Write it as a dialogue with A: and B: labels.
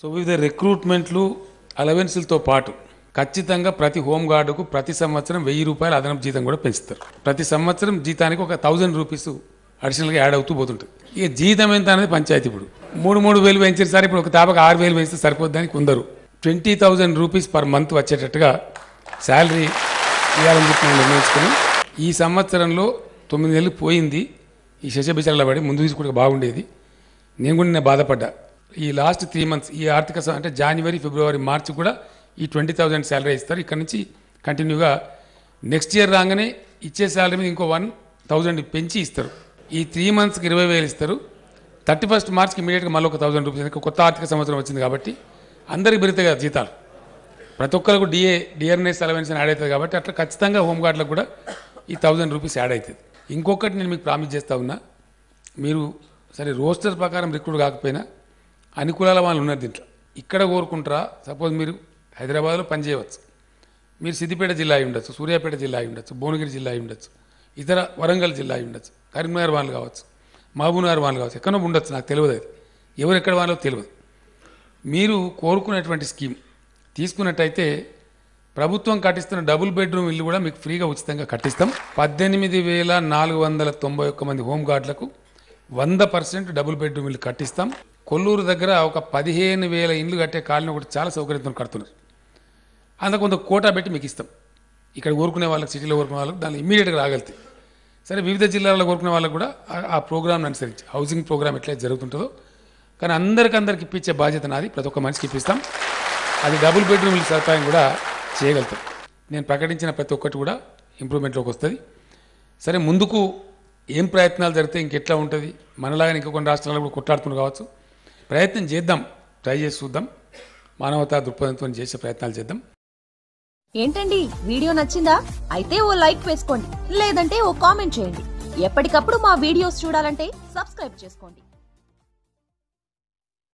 A: So వివిధ రిక్రూట్మెంట్లు అలవెన్సులతో పాటు ఖచ్చితంగా ప్రతి హోమ్ గార్డుకు ప్రతి సంవత్సరం వెయ్యి రూపాయల అదనపు జీతం కూడా పెంచుతారు. ప్రతి సంవత్సరం జీతానికి ఒక థౌజండ్ రూపీస్ అడిషనల్గా యాడ్ అవుతూ పోతుంటుంది. ఇక జీతం ఎంత అనేది పంచాయతీ ఇప్పుడు. మూడు మూడు వేలు పెంచారు సార్ ఇప్పుడు ఒక తాపకు ఆరు వేలు పెంచితే సరిపోద్దానికి కొందరు. Twenty thousand rupees per month వచ్చేటట్టుగా శాలరీ ఇవ్వాలని చెప్పి నిర్ణయించుకుని ఈ సంవత్సరంలో తొమ్మిది నెలలు పోయింది. ఈ శశబిచరల పడి ముందు తీసుకుంటే బాగుండేది. నేను కూడా నేను బాధపడ్డా. ఈ లాస్ట్ త్రీ మంత్స్ ఈ ఆర్థిక అంటే జనవరి ఫిబ్రవరి మార్చి కూడా ఈ ట్వంటీ థౌజండ్ శాలరీ ఇస్తారు. ఇక్కడ నుంచి కంటిన్యూగా నెక్స్ట్ ఇయర్ రాగానే ఇచ్చే శాలరీ మీద ఇంకో వన్ థౌజండ్ పెంచి ఇస్తారు. ఈ త్రీ మంత్స్కి ఇరవై వేలు ఇస్తారు. థర్టీ ఫస్ట్ మార్చ్కి ఇమీడియట్గా మళ్ళీ ఒక థౌసండ్ రూపీస్ కొత్త ఆర్థిక సంవత్సరం వచ్చింది కాబట్టి అందరికి పెరుగుతాయి కదా జీతాలు. ప్రతి ఒక్కరికి డిఏ డిఆర్ఎన్ఎస్ అలవెన్స్ యాడ్ అవుతుంది కాబట్టి అట్లా ఖచ్చితంగా హోంగార్డ్లకు కూడా ఈ థౌజండ్ రూపీస్ యాడ్ అవుతుంది. ఇంకొకటి నేను మీకు ప్రామిస్ చేస్తా ఉన్నా మీరు సరే రోస్టర్ ప్రకారం రిక్రూట్ కాకపోయినా అనుకూలాల వాళ్ళు ఉన్నారు దీంట్లో. ఇక్కడ కోరుకుంటారా? సపోజ్ మీరు హైదరాబాద్లో పనిచేయవచ్చు మీరు సిద్దిపేట జిల్లా అయి ఉండొచ్చు సూర్యాపేట జిల్లా అయి ఉండొచ్చు భువనగిరి జిల్లా అయి ఉండొచ్చు ఇతర వరంగల్ జిల్లా అయి ఉండొచ్చు కరీంనగర్ వాళ్ళు కావచ్చు మహబూబ్నగర్ వాళ్ళు కావచ్చు ఎక్కడో ఉండొచ్చు నాకు తెలియదు అది. ఎవరు ఎక్కడ వాళ్ళో తెలియదు. మీరు కోరుకునేటువంటి స్కీమ్ తీసుకున్నట్టయితే ప్రభుత్వం కట్టిస్తున్న డబుల్ బెడ్రూమ్ ఇల్లు కూడా మీకు ఫ్రీగా ఉచితంగా కట్టిస్తాం. పద్దెనిమిది వేల నాలుగు వందల తొంభై ఒక్క మంది హోంగార్డులకు వంద పర్సెంట్ డబుల్ బెడ్రూమ్ ఇల్లు కట్టిస్తాం. కొల్లూరు దగ్గర ఒక పదిహేను వేల ఇండ్లు కట్టే కాలనీ ఒకటి చాలా సౌకర్యంతో కడుతున్నారు. అందులో కొంత కోటా పెట్టి మీకు ఇస్తాం. ఇక్కడ కోరుకునే వాళ్ళకి సిటీలో కోరుకునే వాళ్ళకి దానిలో ఇమీడియట్గా రాగలుగుతాయి సరే వివిధ జిల్లాల్లో కోరుకునే వాళ్ళకి కూడా ఆ- ప్రోగ్రామ్ని అనుసరించి హౌసింగ్ ప్రోగ్రామ్ ఎట్లయితే జరుగుతుంటుందో కానీ అందరికి అందరికి ఇప్పించే బాధ్యత నాది. ప్రతి ఒక్క మనిషికి ఇప్పిస్తాం. అది డబుల్ బెడ్రూమ్ సదుపాయం కూడా చేయగలుగుతాం. నేను ప్రకటించిన ప్రతి ఒక్కటి కూడా ఇంప్రూవ్మెంట్లోకి వస్తుంది. సరే ముందుకు ఏం ప్రయత్నాలు జరిగితే ఇంకెట్లా ఉంటుంది? మనలాగానే ఇంకా కొన్ని రాష్ట్రాల్లో కూడా కొట్లాడుతున్నారు కావచ్చు. ప్రయత్నం చేద్దాం. ట్రై చేసి చూద్దాం. మానవతా దృక్పథంతో చేసే ప్రయత్నాలు చేద్దాం.
B: ఏంటండి? వీడియో నచ్చిందా? అయితే ఓ లైక్ వేసుకోండి. లేదంటే ఓ కామెంట్ చేయండి. ఎప్పటికప్పుడు మా వీడియోస్ చూడాలంటే సబ్స్క్రైబ్ చేసుకోండి.